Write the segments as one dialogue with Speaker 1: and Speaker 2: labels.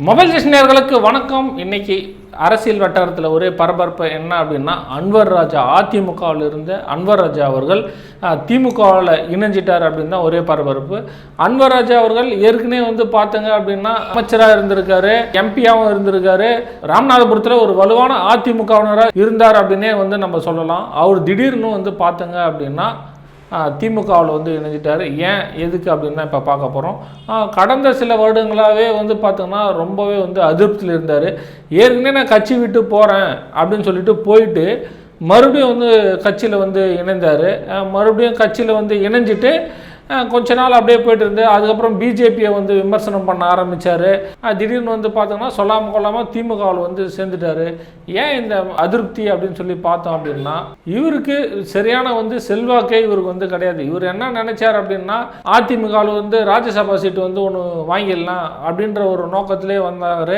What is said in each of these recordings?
Speaker 1: Mobile station வணக்கம். இன்னைக்கு அரசியல் வட்டாரத்தில் ஒரே பரபரப்பு என்ன அப்படின்னா அன்வர் ராஜா அதிமுகவில் இருந்த அன்வர் ராஜா அவர்கள் திமுகவில் இணைஞ்சிட்டார் அப்படின்னு தான் ஒரே பரபரப்பு. அன்வர் ராஜா அவர்கள் ஏற்கனவே வந்து பார்த்தங்க அப்படின்னா அமைச்சராக இருந்திருக்காரு எம்பியாகவும் இருந்திருக்காரு. ராமநாதபுரத்தில் ஒரு வலுவான அதிமுகவினராக இருந்தார் அப்படின்னே வந்து நம்ம சொல்லலாம். அவர் திடீர்னு வந்து பார்த்தங்க அப்படின்னா திமுகவில் வந்து இணைஞ்சிட்டார். ஏன் எதுக்கு அப்படின்னு தான் இப்போ பார்க்க போகிறோம் கடந்த சில வருடங்களாகவே வந்து பார்த்தோன்னா ரொம்பவே வந்து அதிருப்தியில் இருந்தார். ஏற்கனவே நான் கட்சி விட்டு போகிறேன் அப்படின்னு சொல்லிட்டு போயிட்டு மறுபடியும் வந்து கட்சியில் வந்து இணைந்தார். மறுபடியும் கட்சியில் வந்து இணைஞ்சிட்டு கொஞ்ச நாள் அப்படியே போயிட்டு இருந்து அதுக்கப்புறம் பிஜேபியை வந்து விமர்சனம் பண்ண ஆரம்பித்தார் திடீர்னு வந்து பார்த்தோம்னா சொல்லாமல் கொள்ளாமல் திமுகவில் வந்து சேர்ந்துட்டார். ஏன் இந்த அதிருப்தி அப்படின்னு சொல்லி பார்த்தோம் அப்படின்னா இவருக்கு சரியான வந்து செல்வாக்கே இவருக்கு வந்து கிடையாது. இவர் என்ன நினைச்சார் அப்படின்னா அதிமுகவில் வந்து ராஜ்யசபா சீட்டு வந்து ஒன்று வாங்கிடலாம் அப்படின்ற ஒரு நோக்கத்திலே வந்தார்.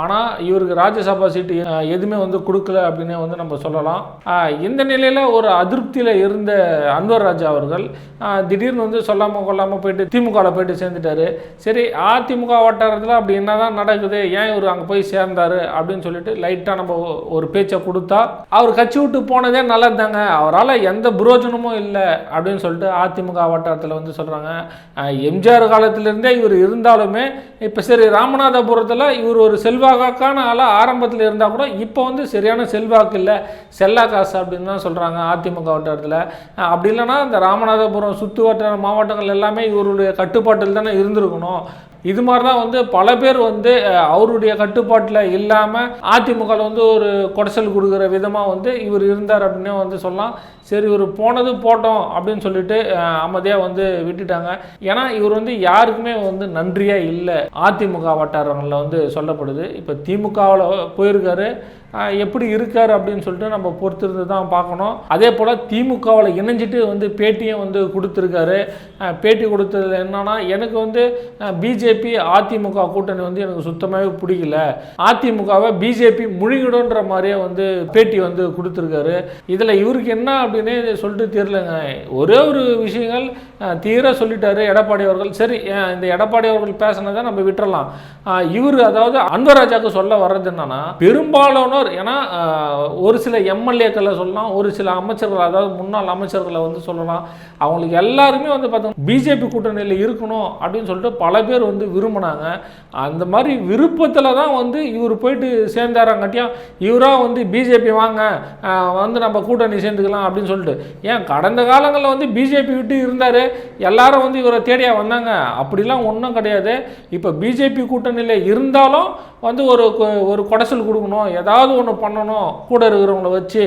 Speaker 1: ஆனால் இவருக்கு ராஜ்யசபா சீட்டு எதுவுமே வந்து கொடுக்கல அப்படின்னு வந்து நம்ம சொல்லலாம். இந்த நிலையில் ஒரு அதிருப்தியில் இருந்த அன்வர் ராஜா அவர்கள் திடீர்னு வந்து சொல்லாமல் கொள்ளாமல் போயிட்டு திமுகவில் போயிட்டு சேர்ந்துட்டாரு. சரி அதிமுக வட்டாரத்தில் அப்படி என்ன தான் நடக்குது? ஏன் இவர் அங்கே போய் சேர்ந்தார்? அப்படின்னு சொல்லிட்டு லைட்டாக நம்ம ஒரு பேச்சை கொடுத்தா அவர் கட்சி விட்டு போனதே நல்லது தாங்க அவரால் எந்த புரோஜனமும் இல்லை அப்படின்னு சொல்லிட்டு அதிமுக வட்டாரத்தில் வந்து சொல்கிறாங்க எம்ஜிஆர் காலத்திலேருந்தே இவர் இருந்தாலுமே இப்போ சரி ராமநாதபுரத்தில் இவர் ஒரு செல்வாக்கான ஆளாக ஆரம்பத்தில் இருந்தால் கூட இப்போ வந்து சரியான செல்வாக்கு இல்லை. செல்லா காசு அப்படின்னு தான் சொல்கிறாங்க அதிமுக வட்டாரத்தில். அப்படி இல்லைன்னா இந்த ராமநாதபுரம் சுற்று வட்டார மாவட்டங்கள் எல்லாமே இவருடைய கட்டுப்பாட்டில் தானே இருந்திருக்கணும். இது மாதிரி தான் வந்து பல பேர் வந்து அவருடைய கட்டுப்பாட்டில் இல்லாமல் அதிமுகவில் வந்து ஒரு குடைசல் கொடுக்குற விதமாக வந்து இவர் இருந்தார் அப்படின்னே வந்து சொல்லலாம். சரி இவர் போனது போட்டோம் அப்படின்னு சொல்லிட்டு அமைதியாக வந்து விட்டுட்டாங்க. ஏன்னா இவர் வந்து யாருக்குமே வந்து நன்றியாக இல்லை. அதிமுக வட்டாரங்களில் வந்து சொல்லப்படுது. இப்போ திமுகவில் போயிருக்காரு. எப்படி இருக்கார் அப்படின்னு சொல்லிட்டு நம்ம பொறுத்திருந்து தான் பார்க்கணும். அதே போல் திமுகவில் இணைஞ்சிட்டு வந்து பேட்டியும் வந்து கொடுத்துருக்காரு. பேட்டி கொடுத்தது என்னன்னா எனக்கு வந்து பிஜேபி அதிமுக கூட்டணி வந்து எனக்கு சுத்தமாகவே பிடிக்கல. அதிமுகவை பிஜேபி முழுங்கிடுன்ற மாதிரியே வந்து பேட்டி வந்து கொடுத்துருக்காரு. இதில் இவருக்கு என்ன அப்படின்னு சொல்லிட்டு தெரியலங்க ஒரே ஒரு விஷயங்கள் தீர சொல்லிட்டாரு எடப்பாடி அவர்கள். சரி இந்த எடப்பாடி அவர்கள் பேசினதை நம்ம விட்டுறலாம். இவர் அதாவது அன்பராஜாக்கு சொல்ல வர்றது என்னன்னா பெரும்பாலானோர் ஏன்னா ஒரு சில எம்எல்ஏக்களை சொல்லலாம் ஒரு சில அமைச்சர்கள் அதாவது முன்னாள் அமைச்சர்களை வந்து சொல்லலாம். அவங்களுக்கு எல்லாருமே வந்து பார்த்தோம் பிஜேபி கூட்டணியில் இருக்கணும் அப்படின்னு சொல்லிட்டு பல பேர் வந்து விரும்பினாங்க. அந்த மாதிரி விருப்பத்தில் தான் வந்து இவர் போயிட்டு சேர்ந்தாராங்காட்டியும் இவராக வந்து பிஜேபி வாங்க வந்து நம்ம கூட்டணி சேர்ந்துக்கலாம் அப்படின்னு சொல்லிட்டு. ஏன் கடந்த காலங்களில் வந்து பிஜேபி விட்டு இருந்தார். எல்லாரும் வந்து இவரை தேடியா வந்தாங்க. அப்படிலாம் ஒன்றும் கிடையாது. இப்போ பிஜேபி கூட்டணியில் இருந்தாலும் வந்து ஒரு ஒரு கொடைசல் கொடுக்கணும். ஏதாவது ஒன்று பண்ணணும். கூட இருக்கிறவங்கள வச்சு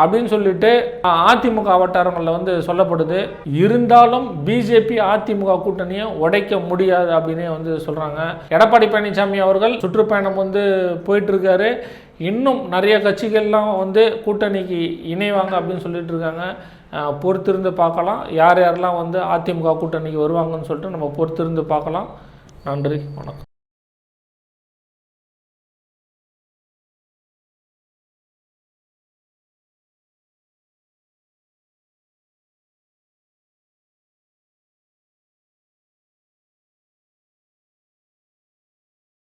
Speaker 1: அப்படின்னு சொல்லிட்டு அதிமுக வட்டாரங்களில் வந்து சொல்லப்படுது. இருந்தாலும் பிஜேபி அதிமுக கூட்டணியை உடைக்க முடியாது அப்படின்னே வந்து சொல்கிறாங்க எடப்பாடி பழனிசாமி அவர்கள் சுற்றுப்பயணம் வந்து போயிட்டுருக்காரு. இன்னும் நிறைய கட்சிகள்லாம் வந்து கூட்டணிக்கு இணைவாங்க அப்படின்னு சொல்லிட்டு இருக்காங்க பொறுத்திருந்து பார்க்கலாம். யார் யாரெல்லாம் வந்து அதிமுக கூட்டணிக்கு வருவாங்கன்னு சொல்லிட்டு நம்ம பொறுத்திருந்து பார்க்கலாம். நன்றி வணக்கம்.